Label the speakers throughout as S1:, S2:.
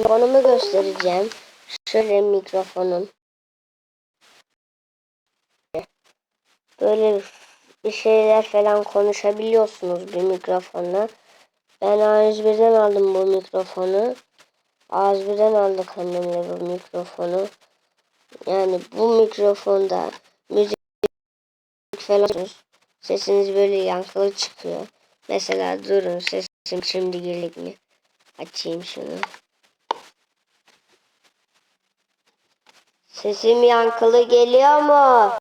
S1: Mikrofonumu göstereceğim. Şöyle mikrofonum. Böyle bir şeyler falan konuşabiliyorsunuz bir mikrofonla. Ben A101'den aldım bu mikrofonu. A101'den aldık annemle bu mikrofonu. Yani bu mikrofonda müzik falan sesiniz böyle yankılı çıkıyor. Mesela durun sesim şimdi gelir mi? Açayım şunu. Sesim yankılı geliyor mu?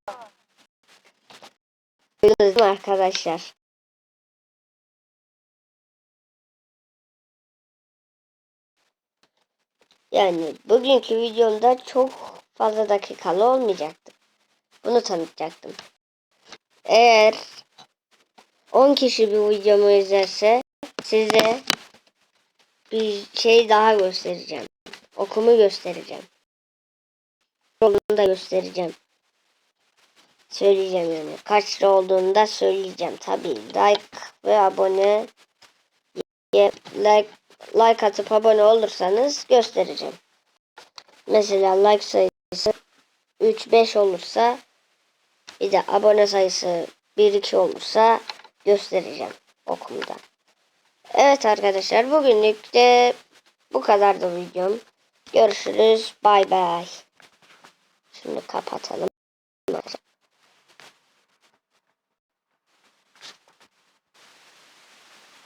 S1: Duydunuz arkadaşlar? Yani bugünkü videomda çok fazla dakikalı olmayacaktı. Bunu tanıtacaktım. Eğer 10 kişi bu videomu izlerse size bir şey daha göstereceğim. Okumu göstereceğim. Yolunu da göstereceğim. Söyleyeceğim yani. Kaç lira olduğunu da söyleyeceğim. Tabii like ve abone like, like atıp abone olursanız göstereceğim. Mesela like sayısı 3-5 olursa bir de abone sayısı 1-2 olursa göstereceğim okumda. Evet arkadaşlar bugünlük de bu kadar da videom. Görüşürüz. Bay bay. Şimdi kapatalım.